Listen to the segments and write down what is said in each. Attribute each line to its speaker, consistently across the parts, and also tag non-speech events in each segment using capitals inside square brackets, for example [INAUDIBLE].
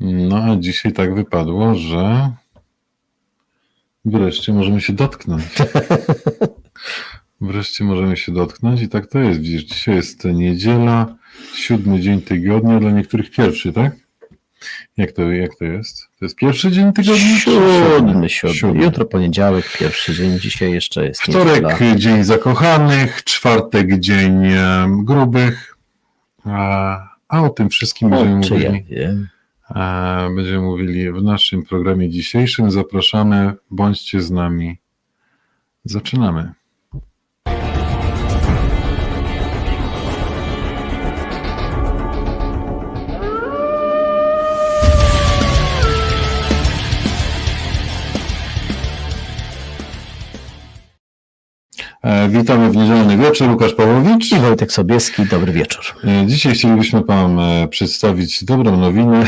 Speaker 1: No a dzisiaj tak wypadło, że wreszcie możemy się dotknąć. [LAUGHS] Wreszcie możemy się dotknąć i tak to jest. Widzisz, dzisiaj jest niedziela, siódmy dzień tygodnia, dla niektórych pierwszy, tak? Jak to, jak to jest? To jest pierwszy dzień tygodnia?
Speaker 2: Siódmy, siódmy. Jutro poniedziałek, pierwszy dzień, dzisiaj jeszcze jest
Speaker 1: Wtorek,
Speaker 2: niedziela.
Speaker 1: dzień zakochanych, czwartek, dzień grubych. A, a o tym wszystkim będziemy
Speaker 2: czy ja
Speaker 1: mówili.
Speaker 2: wiem.
Speaker 1: E, Będziemy mówili w naszym programie dzisiejszym. Zapraszamy, bądźcie z nami. Zaczynamy. Witamy w niedzielny wieczór. Łukasz Pawłowicz.
Speaker 2: I Wojtek Sobieski, dobry wieczór.
Speaker 1: E, Dzisiaj chcielibyśmy Wam e, przedstawić dobrą nowinę.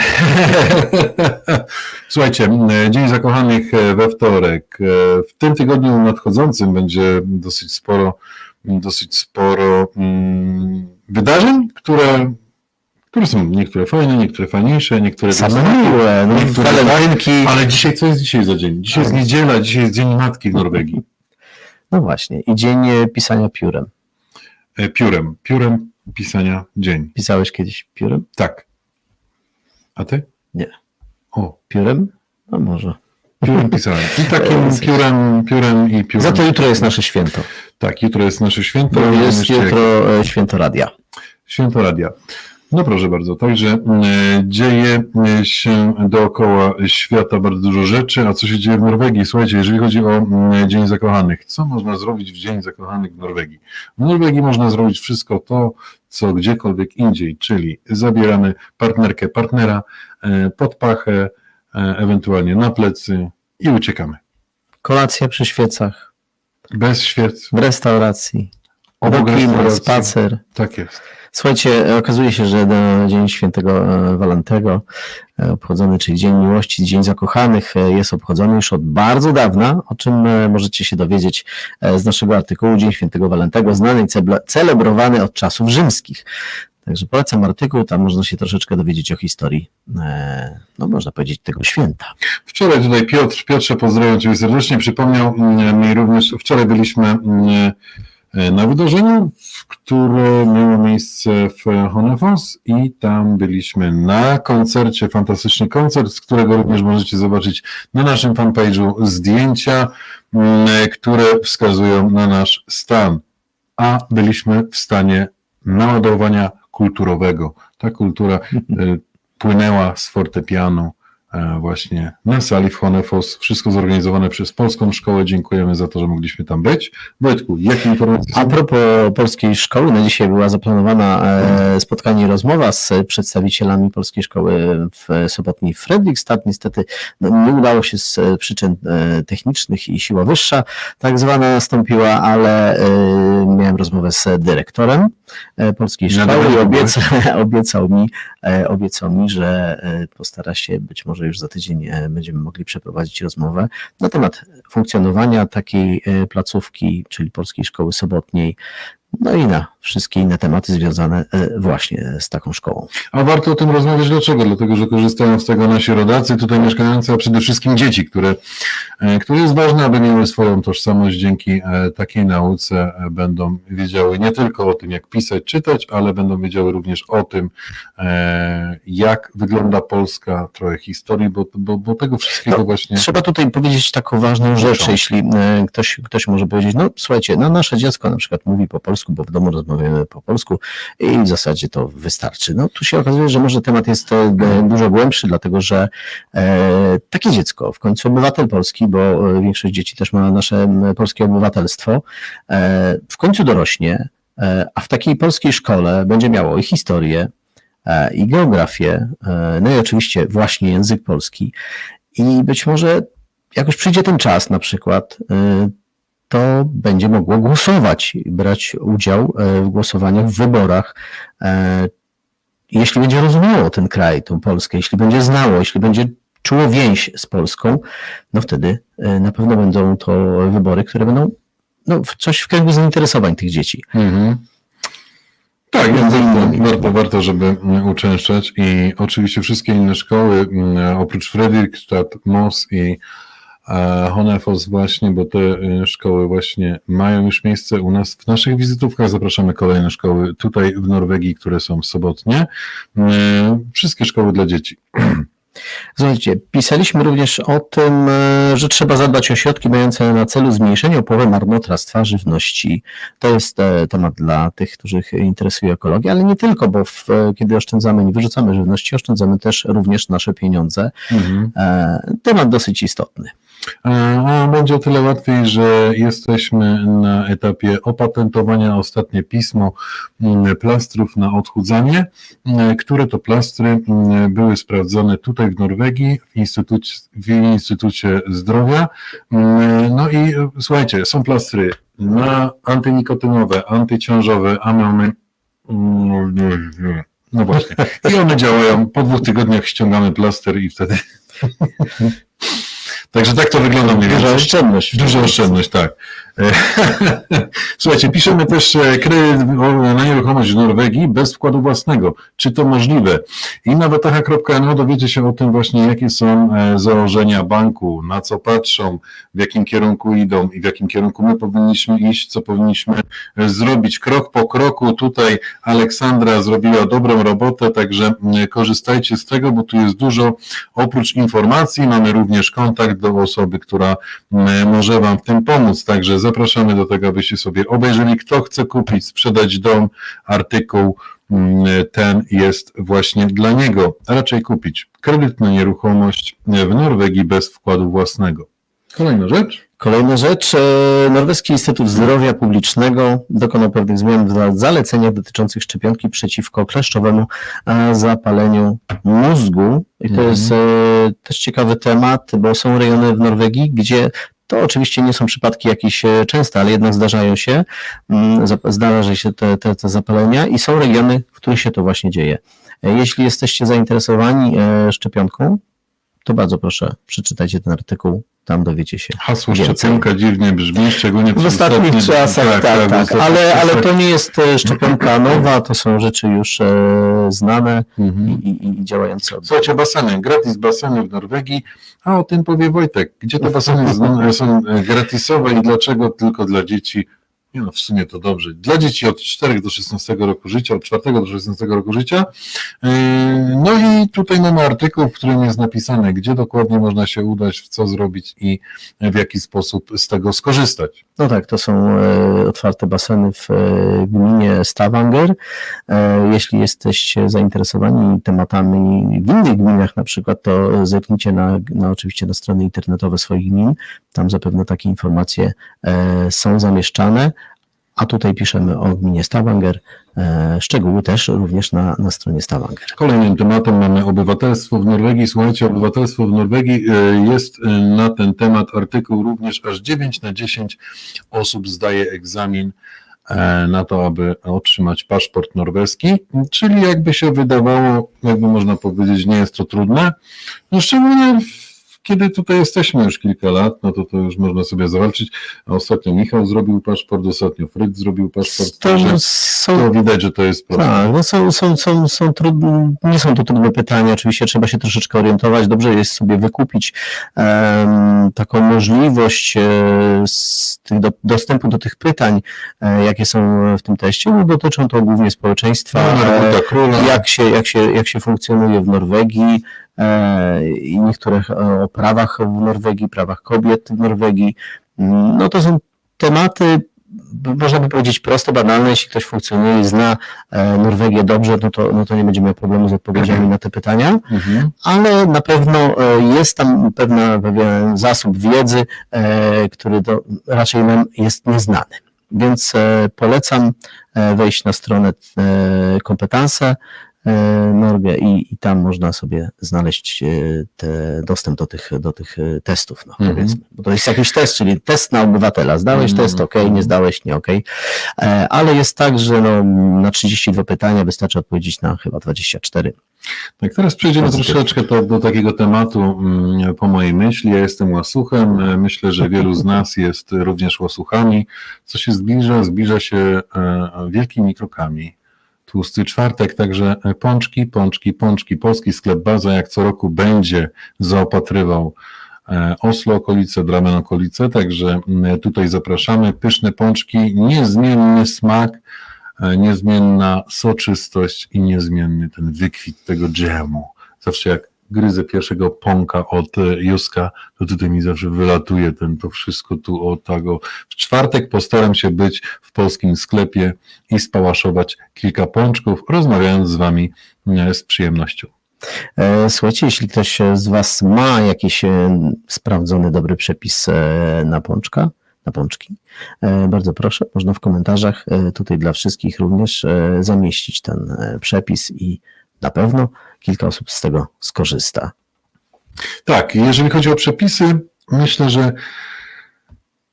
Speaker 1: [LAUGHS] Słuchajcie, e, Dzień Zakochanych e, we wtorek. E, W tym tygodniu nadchodzącym będzie dosyć sporo, dosyć sporo wydarzeń, które, które są niektóre fajne, niektóre fajniejsze, niektóre
Speaker 2: Same miłe, no,
Speaker 1: niektóre
Speaker 2: walentynki.
Speaker 1: Ale dzisiaj, co jest dzisiaj za dzień? Dzisiaj jest niedziela, dzisiaj jest Dzień Matki w Norwegii.
Speaker 2: No właśnie. I dzień e, pisania piórem.
Speaker 1: E, Piórem, piórem pisania dzień.
Speaker 2: Pisałeś kiedyś piórem?
Speaker 1: Tak. A ty?
Speaker 2: Nie.
Speaker 1: O,
Speaker 2: Piórem? No może.
Speaker 1: piórem pisałem. I [LAUGHS] takim piórem, piórem i piórem.
Speaker 2: Za to jutro jest nasze święto.
Speaker 1: Tak, jutro jest nasze święto.
Speaker 2: Bo jest jutro e, święto radia.
Speaker 1: Święto radia. No proszę bardzo, także e, dzieje e, się dookoła świata bardzo dużo rzeczy, a co się dzieje w Norwegii? Słuchajcie, jeżeli chodzi o Dzień Zakochanych, co można zrobić w Dzień Zakochanych w Norwegii? W Norwegii można zrobić wszystko to, co gdziekolwiek indziej, czyli zabieramy partnerkę, partnera e, pod pachę, ewentualnie na plecy i uciekamy.
Speaker 2: Kolacja przy świecach,
Speaker 1: Bez świec,
Speaker 2: w restauracji,
Speaker 1: restauracji.
Speaker 2: spacer.
Speaker 1: Tak jest.
Speaker 2: Słuchajcie, okazuje się, że na Dzień Świętego e, Walentego e, obchodzony, czyli Dzień Miłości, Dzień Zakochanych e, jest obchodzony już od bardzo dawna, o czym e, możecie się dowiedzieć e, z naszego artykułu Dzień Świętego Walentego, znany i celebrowany od czasów rzymskich. Także polecam artykuł, tam można się troszeczkę dowiedzieć o historii, e, no można powiedzieć, tego święta.
Speaker 1: Wczoraj tutaj Piotr, Piotrze pozdrawiam Cię serdecznie, przypomniał mm, mi również, wczoraj byliśmy mm, e, na wydarzeniu, które miało miejsce w Honefos i tam byliśmy na koncercie, fantastyczny koncert, z którego również możecie zobaczyć na naszym fanpage'u zdjęcia, mm, które wskazują na nasz stan, a byliśmy w stanie naładowania kulturowego. Ta kultura e, płynęła z fortepianu e, właśnie na sali w Honefos. Wszystko zorganizowane przez Polską Szkołę. Dziękujemy za to, że mogliśmy tam być. Wojtku, jakie informacje
Speaker 2: A propos polskiej szkoły, na dzisiaj była zaplanowana e, spotkanie i rozmowa z przedstawicielami polskiej szkoły w sobotni Fredrikstad. Niestety no, nie udało się z e, przyczyn e, technicznych i siła wyższa tak zwana nastąpiła, ale e, miałem rozmowę z dyrektorem e, polskiej
Speaker 1: Na
Speaker 2: szkoły i obieca, [LAUGHS] obiecał, mi, e, obiecał mi, że e, postara się, być może już za tydzień e, będziemy mogli przeprowadzić rozmowę na temat funkcjonowania takiej e, placówki, czyli Polskiej Szkoły Sobotniej, no i na wszystkie inne tematy związane e, właśnie z taką szkołą.
Speaker 1: A warto o tym rozmawiać. Dlaczego? Dlatego, że korzystają z tego nasi rodacy, tutaj mieszkające, a przede wszystkim dzieci, które, e, które jest ważne, aby miały swoją tożsamość. Dzięki e, takiej nauce będą wiedziały nie tylko o tym, jak pisać, czytać, ale będą wiedziały również o tym, jak wygląda Polska, trochę historii, bo, bo, bo tego wszystkiego
Speaker 2: No,
Speaker 1: właśnie...
Speaker 2: Trzeba tutaj powiedzieć taką ważną rzecz, jeśli ktoś, ktoś może powiedzieć, no słuchajcie, no nasze dziecko na przykład mówi po polsku, bo w domu rozmawiamy po polsku i w zasadzie to wystarczy. No tu się okazuje, że może temat jest e, dużo głębszy, dlatego że e, takie dziecko, w końcu obywatel polski, bo e, większość dzieci też ma nasze polskie obywatelstwo, w końcu dorośnie, a w takiej polskiej szkole będzie miało i historię, i geografię, no i oczywiście właśnie język polski. I być może jak już przyjdzie ten czas na przykład, to będzie mogło głosować, brać udział y, w głosowaniach, w wyborach. E, Jeśli będzie rozumiało ten kraj, tą Polskę, jeśli będzie znało, jeśli będzie czuło więź z Polską, no wtedy y, na pewno będą to wybory, które będą no, coś w kręgu zainteresowań tych dzieci.
Speaker 1: Mhm. Tak,
Speaker 2: Między
Speaker 1: warto, warto, warto, żeby mm, uczęszczać i oczywiście wszystkie inne szkoły, mm, oprócz Fredrikstad, Moss i e, Honefos właśnie, bo te e, szkoły właśnie mają już miejsce u nas w naszych wizytówkach. Zapraszamy kolejne szkoły tutaj w Norwegii, które są sobotnie. E, Wszystkie szkoły dla dzieci. [CLEARS THROAT]
Speaker 2: Słuchajcie, pisaliśmy również o tym, e, że trzeba zadbać o środki mające na celu zmniejszenie połowę marnotrawstwa żywności. To jest e, temat dla tych, których interesuje ekologia, ale nie tylko, bo w, e, kiedy oszczędzamy, nie wyrzucamy żywności, oszczędzamy też również nasze pieniądze. E, Temat dosyć istotny.
Speaker 1: Będzie o tyle łatwiej, że jesteśmy na etapie opatentowania ostatnie pismo mm, plastrów na odchudzanie, które to plastry mm, były sprawdzone tutaj w Norwegii w Instytucie, w Instytucie Zdrowia. Mm, No i e, słuchajcie, są plastry na antynikotynowe, antyciążowe, a mamy mm, no właśnie. I one działają. Po dwóch tygodniach ściągamy plaster i wtedy. [LAUGHS] Także tak to wygląda mniej
Speaker 2: Duża
Speaker 1: więcej.
Speaker 2: oszczędność.
Speaker 1: Duża oszczędność, tak. E, [LAUGHS] Słuchajcie, piszemy też e, kredyt na nieruchomość w Norwegii bez wkładu własnego. Czy to możliwe? I na wataha.no dowiecie się o tym właśnie, jakie są e, założenia banku, na co patrzą, w jakim kierunku idą i w jakim kierunku my powinniśmy iść, co powinniśmy zrobić. Krok po kroku tutaj Aleksandra zrobiła dobrą robotę, także korzystajcie z tego, bo tu jest dużo oprócz informacji, mamy również kontakt do osoby, która może Wam w tym pomóc. Także zapraszamy do tego, abyście sobie obejrzeli, kto chce kupić, sprzedać dom, artykuł, mm, ten jest właśnie dla niego. Raczej kupić kredyt na nieruchomość w Norwegii bez wkładu własnego. Kolejna rzecz.
Speaker 2: Kolejna rzecz. e, Norweski Instytut Zdrowia Publicznego dokonał pewnych zmian w zaleceniach dotyczących szczepionki przeciwko kleszczowemu zapaleniu mózgu. I to
Speaker 1: Mhm.
Speaker 2: jest e, też ciekawy temat, bo są rejony w Norwegii, gdzie to oczywiście nie są przypadki jakieś e, częste, ale jednak zdarzają się, mm, zdarza się te, te, te zapalenia i są regiony, w których się to właśnie dzieje. E, Jeśli jesteście zainteresowani e, szczepionką, to bardzo proszę, przeczytajcie ten artykuł, tam dowiecie się.
Speaker 1: Hasło
Speaker 2: Więcej.
Speaker 1: szczepionka dziwnie brzmi, szczególnie
Speaker 2: W ostatnich
Speaker 1: ostatnim-
Speaker 2: czasach, tak,
Speaker 1: w
Speaker 2: tak,
Speaker 1: ostatnich
Speaker 2: ale, ale
Speaker 1: czasach.
Speaker 2: to nie jest e, szczepionka nowa, to są rzeczy już e, znane i,
Speaker 1: Mhm.
Speaker 2: i, i działające od
Speaker 1: Słuchajcie, baseny, gratis baseny w Norwegii, a o tym powie Wojtek. Gdzie te baseny są e, gratisowe i dlaczego tylko dla dzieci? Nie no, w sumie to dobrze. Dla dzieci od 4 do 16 roku życia, od 4 do 16 roku życia. Yy, No i tutaj mamy artykuł, w którym jest napisane, gdzie dokładnie można się udać, w co zrobić i w jaki sposób z tego skorzystać.
Speaker 2: No tak, to są e, otwarte baseny w e, gminie Stavanger. E, jeśli jesteście zainteresowani tematami w innych gminach na przykład, to zerknijcie na, na oczywiście na strony internetowe swoich gmin. Tam zapewne takie informacje są zamieszczane. A tutaj piszemy o gminie Stavanger. E, szczegóły też również na, na stronie Stavanger.
Speaker 1: Kolejnym tematem mamy obywatelstwo w Norwegii. Słuchajcie, obywatelstwo w Norwegii e, jest e, na ten temat artykuł również aż 9 na 10 osób zdaje egzamin na to, aby otrzymać paszport norweski, czyli jakby się wydawało, jakby można powiedzieć, nie jest to trudne. No szczególnie w- kiedy tutaj jesteśmy już kilka lat, no to to już można sobie zawalczyć. A ostatnio Michał zrobił paszport, ostatnio Fryd zrobił paszport,
Speaker 2: To
Speaker 1: także
Speaker 2: są
Speaker 1: to widać, że to jest proste.
Speaker 2: Tak, no są, są, są, są trudne, nie są to trudne pytania, oczywiście trzeba się troszeczkę orientować, dobrze jest sobie wykupić em, taką możliwość tych do, dostępu do tych pytań, e, jakie są w tym teście, no dotyczą to głównie społeczeństwa,
Speaker 1: No,
Speaker 2: jak się, jak, się, jak się funkcjonuje w Norwegii i niektórych e, o prawach w Norwegii, prawach kobiet w Norwegii. Mm, No to są tematy, można by powiedzieć proste, banalne. Jeśli ktoś funkcjonuje i zna e, Norwegię dobrze, no to, no to nie będzie miał problemu z odpowiedziami na te pytania,
Speaker 1: Mhm.
Speaker 2: ale na pewno e, jest tam pewna, pewien zasób wiedzy, e, który do, raczej nam jest nieznany. Więc e, polecam e, wejść na stronę e, e, Norge i, i tam można sobie znaleźć e, te, dostęp do tych, do tych e, testów, no,
Speaker 1: Mhm.
Speaker 2: powiedzmy. Bo to jest jakiś test, czyli test na obywatela. Zdałeś
Speaker 1: Mhm.
Speaker 2: test, ok, nie zdałeś, nie ok. Ale jest tak, że no, na 32 pytania wystarczy odpowiedzieć na chyba 24.
Speaker 1: Tak, teraz przejdziemy troszeczkę to, do takiego tematu mm, po mojej myśli. Ja jestem łasuchem. Myślę, że wielu z nas jest również łasuchami. Co się zbliża? Zbliża się wielkimi krokami. Tłusty czwartek, także e, pączki, pączki, pączki. Polski sklep Baza jak co roku będzie zaopatrywał e, Oslo okolice, Dramen okolice, także mm, tutaj zapraszamy. Pyszne pączki, niezmienny smak, e, niezmienna soczystość i niezmienny ten wykwit tego dżemu. Zawsze jak gryzę pierwszego pąka od e, Juska, to tutaj mi zawsze wylatuje ten, to wszystko tu o tego. W czwartek postaram się być w polskim sklepie i spałaszować kilka pączków, rozmawiając z Wami e, z przyjemnością.
Speaker 2: E, Słuchajcie, jeśli ktoś z Was ma jakiś sprawdzony, dobry przepis na pączka, na pączki, bardzo proszę, można w komentarzach tutaj dla wszystkich również zamieścić ten przepis i na pewno kilka osób z tego skorzysta.
Speaker 1: Tak, jeżeli chodzi o przepisy, myślę, że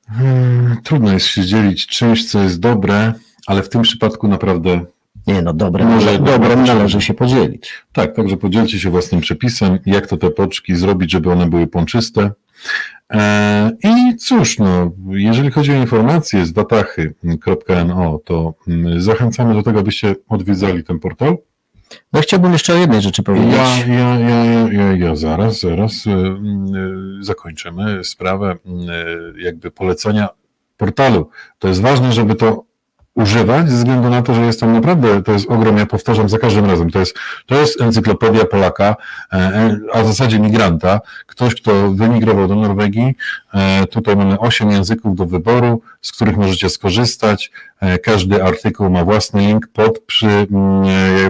Speaker 1: hmm, trudno jest się dzielić czymś, co jest dobre, ale w tym przypadku naprawdę
Speaker 2: Nie no, dobre,
Speaker 1: Może
Speaker 2: dobrem należy się podzielić.
Speaker 1: Tak, także podzielcie się własnym przepisem, jak to te poczki zrobić, żeby one były pączyste. E, I cóż, no, jeżeli chodzi o informacje z watachy.no, to mm, zachęcamy do tego, abyście odwiedzali ten portal.
Speaker 2: No chciałbym jeszcze o jednej rzeczy powiedzieć.
Speaker 1: Ja, ja, ja, ja, ja, ja zaraz, zaraz e, zakończymy sprawę e, jakby polecenia portalu. To jest ważne, żeby to używać, ze względu na to, że jest tam naprawdę, to jest ogrom, ja powtarzam za każdym razem, to jest, to jest encyklopedia Polaka, e, a w zasadzie migranta, ktoś, kto wymigrował do Norwegii, e, tutaj mamy osiem języków do wyboru, z których możecie skorzystać, E, każdy artykuł ma własny link pod przy, mm,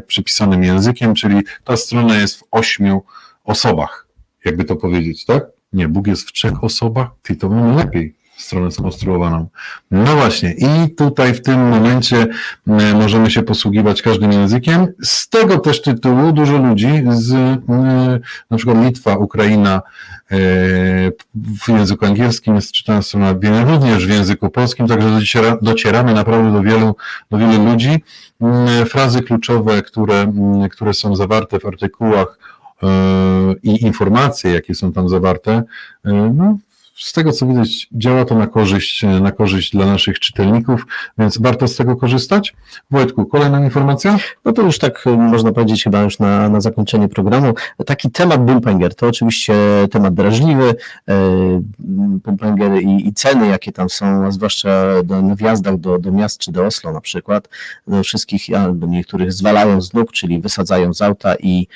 Speaker 1: przypisanym językiem, czyli ta strona jest w ośmiu osobach, jakby to powiedzieć, tak? Nie, Bóg jest w trzech osobach, ty to mamy lepiej stronę skonstruowaną. No właśnie, i tutaj w tym momencie e, możemy się posługiwać każdym językiem. Z tego też tytułu dużo ludzi z e, na przykład Litwa, Ukraina e, w języku angielskim jest czytana strona również w języku polskim, także dociera, docieramy naprawdę do wielu, do wielu ludzi. Frazy kluczowe, które, które są zawarte w artykułach i informacje, jakie są tam zawarte, no, z tego co widać, działa to na korzyść, na korzyść dla naszych czytelników, więc warto z tego korzystać. Wojtku, kolejna informacja?
Speaker 2: No to już tak y, można powiedzieć chyba już na, na zakończenie programu. Taki temat Bumpenger to oczywiście temat drażliwy. E, Bumpenger i, i ceny, jakie tam są, a zwłaszcza do, na wjazdach do, do miast czy do Oslo na przykład, no wszystkich albo niektórych zwalają z nóg, czyli wysadzają z auta i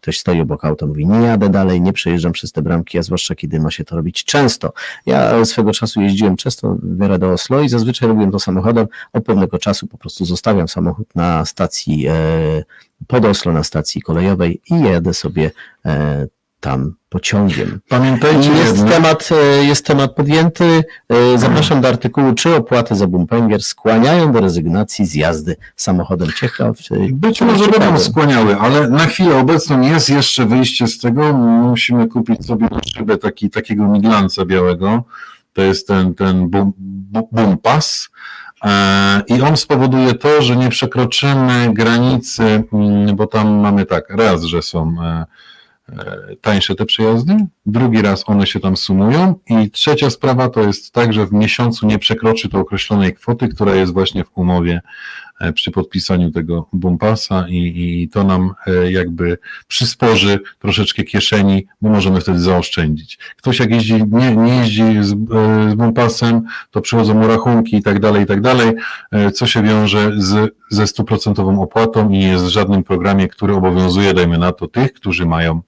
Speaker 2: ktoś stoi obok auta, mówi nie jadę dalej, nie przejeżdżam przez te bramki, a zwłaszcza kiedy ma się to robić często. Ja swego czasu jeździłem często w miarę do Oslo i zazwyczaj robiłem to samochodem. Od pewnego czasu po prostu zostawiam samochód na stacji e, pod Oslo, na stacji kolejowej i jedę sobie e, tam pociągiem.
Speaker 1: Pamiętajcie
Speaker 2: Jest
Speaker 1: jedno,
Speaker 2: temat, e, jest temat podjęty. E, Zapraszam do artykułu, czy opłaty za Bumpenger skłaniają do rezygnacji z jazdy samochodem. Ciekaw,
Speaker 1: być może będą skłaniały, ale na chwilę obecną jest jeszcze wyjście z tego. Musimy kupić sobie na szybę taki, takiego miglanca białego. To jest ten, ten bum, bu- bum pass. E, I on spowoduje to, że nie przekroczymy granicy, mm, bo tam mamy tak, raz, że są tańsze te przejazdy, drugi raz one się tam sumują. I trzecia sprawa to jest tak, że w miesiącu nie przekroczy to określonej kwoty, która jest właśnie w umowie e, przy podpisaniu tego bumpasa. I, i to nam e, jakby przysporzy troszeczkę kieszeni, bo możemy wtedy zaoszczędzić. Ktoś jak jeździ, nie, nie jeździ z, e, z bumpasem, to przychodzą mu rachunki i tak dalej, i tak dalej, e, co się wiąże z, ze stuprocentową opłatą i nie jest w żadnym programie, który obowiązuje, dajmy na to, tych, którzy mają e,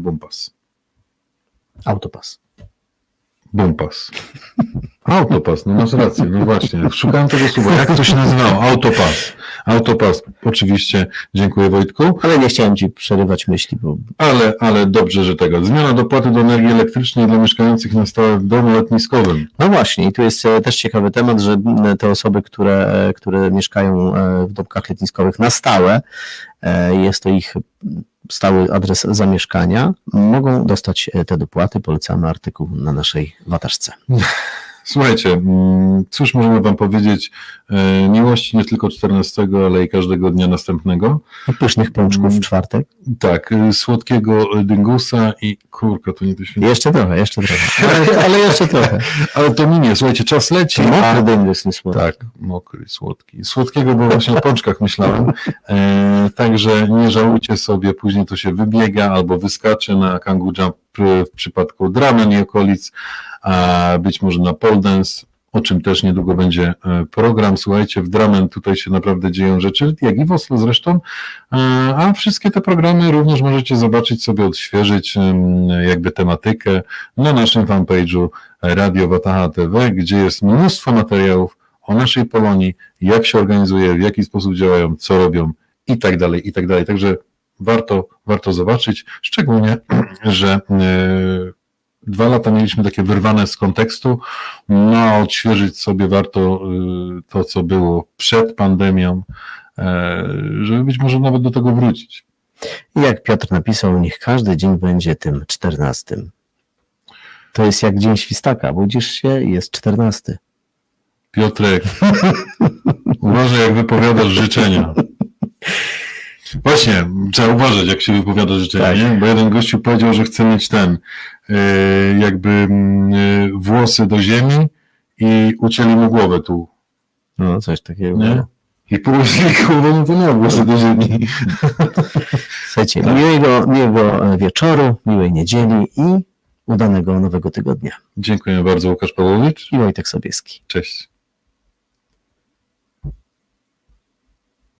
Speaker 1: bumpas.
Speaker 2: Autopas.
Speaker 1: Bumpas. Autopas, no masz rację, no właśnie. Szukałem tego słowa. Jak to się nazywało? Autopas. Autopas. Oczywiście. Dziękuję Wojtku.
Speaker 2: Ale nie chciałem Ci przerywać myśli, bo
Speaker 1: Ale, ale dobrze, że tego. Zmiana dopłaty do energii elektrycznej dla mieszkających na stałe w domu letniskowym.
Speaker 2: No właśnie, i tu jest e, też ciekawy temat, że te osoby, które, e, które mieszkają e, w domkach letniskowych na stałe, jest to ich stały adres zamieszkania, mogą dostać e, te dopłaty. Polecamy artykuł na naszej wataszce. [LAUGHS]
Speaker 1: Słuchajcie, mm, cóż możemy Wam powiedzieć? E, Miłości nie tylko 14, ale i każdego dnia następnego.
Speaker 2: I pysznych pączków
Speaker 1: Mm.
Speaker 2: w czwartek.
Speaker 1: Tak, y, słodkiego dyngusa i kurka, to nie święto.
Speaker 2: Jeszcze trochę, jeszcze trochę. Ale, ale jeszcze trochę. [LAUGHS]
Speaker 1: Ale to minie, słuchajcie, czas leci. a-
Speaker 2: Mokry dyngus nie słodki.
Speaker 1: Tak, mokry, słodki. Słodkiego, bo właśnie o pączkach myślałem. E, także nie żałujcie sobie, później to się wybiega albo wyskacze na Kangoo Jump w przypadku Dramen i okolic, a być może na pole dance, o czym też niedługo będzie e, program. Słuchajcie, w Dramen tutaj się naprawdę dzieją rzeczy, jak i w Oslo zresztą, E, a wszystkie te programy również możecie zobaczyć sobie, odświeżyć jakby tematykę na naszym fanpage'u Radio Wataha TV, gdzie jest mnóstwo materiałów o naszej Polonii, jak się organizuje, w jaki sposób działają, co robią i tak dalej, i tak dalej. Także warto, warto zobaczyć, szczególnie, [CLEARS THROAT] że e, dwa lata mieliśmy takie wyrwane z kontekstu, no a odświeżyć sobie warto e, to, co było przed pandemią, e, żeby być może nawet do tego wrócić.
Speaker 2: Jak Piotr napisał, niech każdy dzień będzie tym czternastym. To jest jak dzień świstaka. Budzisz się i jest czternasty.
Speaker 1: Piotrek, [LAUGHS] uważaj, jak wypowiadasz życzenia. Właśnie, trzeba uważać, jak się wypowiada życzenia,
Speaker 2: Tak.
Speaker 1: nie? Bo jeden gościu powiedział, że chce mieć ten, yy, jakby yy, włosy do ziemi i ucięli mu głowę tu,
Speaker 2: No, coś takiego.
Speaker 1: nie? I położyli [LAUGHS] głowę, no to miał włosy do ziemi.
Speaker 2: Słuchajcie, miłego, miłego wieczoru, miłej niedzieli i udanego nowego tygodnia.
Speaker 1: Dziękuję bardzo, Łukasz Pawłowicz.
Speaker 2: I Wojtek Sobieski.
Speaker 1: Cześć.